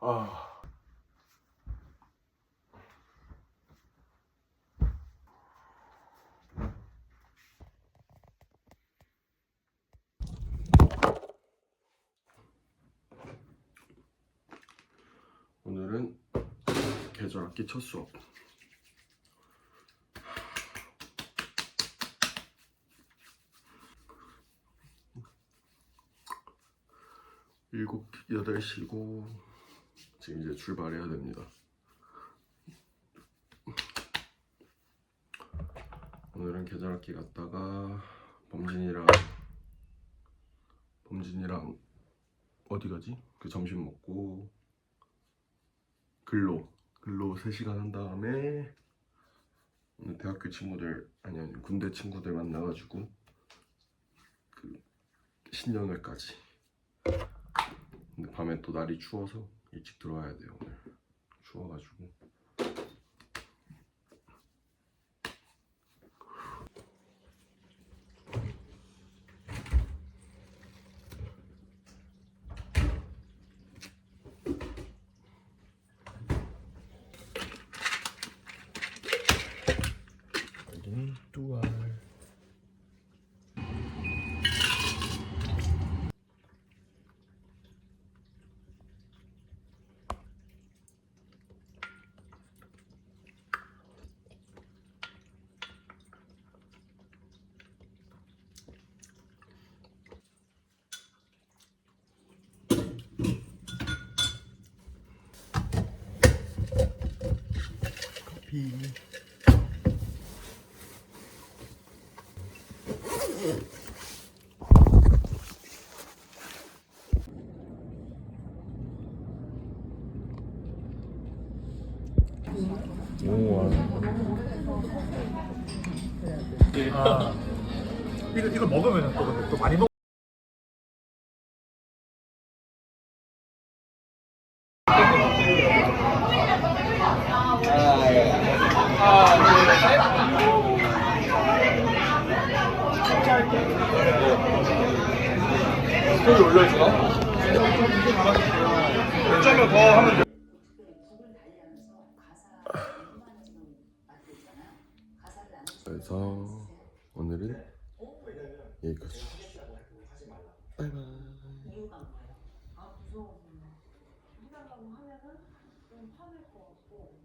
아. 오늘은 계절 악기 첫 수업. 7, 8시고 지금 이제 출발해야 됩니다. 오늘은 계절 학기 갔다가 범진이랑 범진이랑 어디 가지? 그 점심 먹고 글로 글로 3시간 한 다음에 오늘 대학교 친구들 아니 아니 군대 친구들 만나가지고 그 신년회까지 근데 밤에 또 날이 추워서 일찍 들어와야 돼요 오늘. 추워가지고 여기는 뚜알 커피 우와 아, 이거 이거 먹으면 또, 근데 또 많이 먹. 스토리 올려줘. 몇 점을 더 하면 돼. 그래서 오늘은 여기까지. 바이바이. 이유가 뭐예요? 아 무서워. 한다고 하면은 좀 화낼 것 같고.